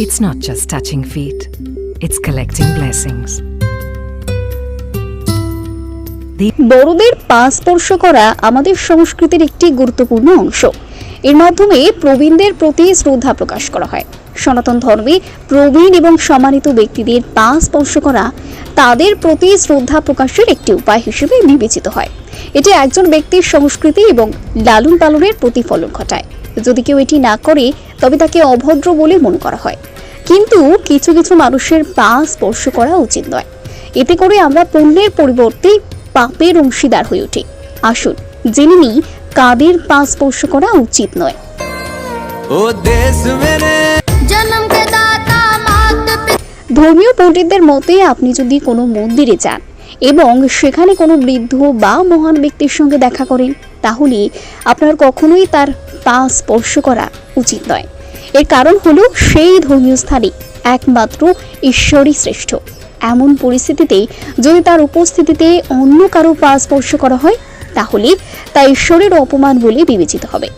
It's not just touching feet, it's collecting blessings. বড়দের পা স্পর্শ করা আমাদের সংস্কৃতির একটি গুরুত্বপূর্ণ অংশ। এর মাধ্যমে প্রবীণদের প্রতি শ্রদ্ধা প্রকাশ করা হয়। সনাতন ধর্মে প্রবীণ এবং সম্মানিত ব্যক্তিদের পা স্পর্শ করা তাদের প্রতি শ্রদ্ধা প্রকাশের একটি উপায় হিসেবে বিবেচিত হয়। এটি একজন ব্যক্তির সংস্কৃতি এবং লালন পালনের প্রতিফলন ঘটায়। যদি কেউ এটি না করে তবে তাকে অভদ্র বলে মনে করা হয়। কিন্তু কিছু কিছু মানুষের পা স্পর্শ করা উচিত নয়। এতে করে আমরা পণ্যের পরিবর্তে পাপের অংশীদার হয়ে উঠি। আসুন জেনে নিই কাদের পা স্পর্শ করা উচিত নয়। ধর্মীয় পণ্ডিতদের মতে আপনি যদি কোনো মন্দিরে যান এবং সেখানে কোনো বৃদ্ধ বা মহান ব্যক্তির সঙ্গে দেখা করেন তাহলে আপনার কখনোই তার পা স্পর্শ করা উচিত নয়। এর কারণ হলো সেই ধর্মীয় স্থানে একমাত্র ঈশ্বরই শ্রেষ্ঠ। এমন পরিস্থিতিতে যদি তার উপস্থিতিতে অন্য কারও পা স্পর্শ করা হয় তাহলে তা ঈশ্বরের অপমান বলে বিবেচিত হবে.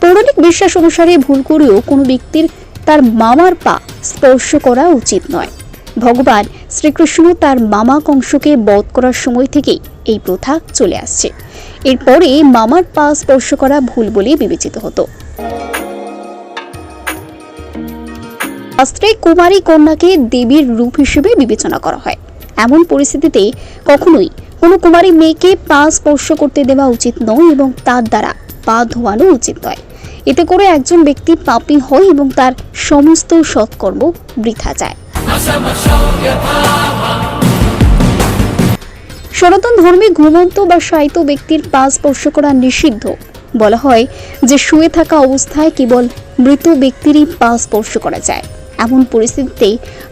পৌরাণিক বিশ্বাস অনুসারে ভুল করেও কোনো ব্যক্তির তার মামার পা স্পর্শ করা উচিত নয়। ভগবান শ্রীকৃষ্ণ তার মামা কংসকে বধ করার সময় থেকেই এই প্রথা চলে আসছে। এরপরে মামার পা স্পর্শ করা ভুল বলে বিবেচিত হতো। শাস্ত্রে কুমারী কন্যাকে দেবীর রূপ হিসেবে বিবেচনা করা হয়। এমন পরিস্থিতিতে কখনোই কোনো কুমারী মেয়েকে পা স্পর্শ করতে দেওয়া উচিত নয় এবং তার দ্বারা পা ধোয়ানো উচিত নয়। এতে করে একজন ব্যক্তি পাপী হয় এবং তার সমস্ত সৎকর্ম বৃথা যায়। সনাতন ধর্মে ঘুমন্ত বা শায়িত ব্যক্তির পা স্পর্শ করা নিষিদ্ধ। বলা হয় যে শুয়ে থাকা অবস্থায় কেবল মৃত ব্যক্তিরই পা স্পর্শ করা যায়। এমন পরিস্থিতিতে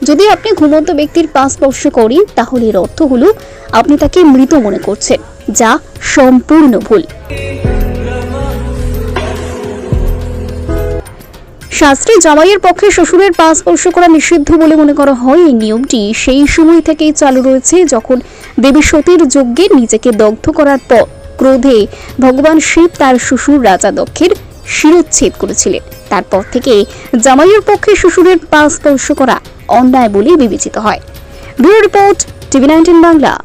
যদি আপনি ঘুমন্ত ব্যক্তির পা স্পর্শ করেন, তাহলে এর অর্থ হলো আপনি তাকে মৃত মনে করছেন, যা সম্পূর্ণ ভুল। শাস্ত্রে জামাইয়ের পক্ষে শ্বশুরের পা স্পর্শ করা নিষিদ্ধ বলে মনে করা হয় এই নিয়মটি। সেই সময় থেকেই চালু রয়েছে যখন দেবী সতীর যজ্ঞে নিজেকে দগ্ধ করার পর ক্রোধে ভগবান শিব তার শ্বশুর রাজা দক্ষের শিরোচ্ছেদ করেছিলেন। তারপর থেকে জামাইয়ের পক্ষে শ্বশুরের পা স্পর্শ করা অন্যায় বলে বিবেচিত হয়। Bureau report TV nineteen Bangla.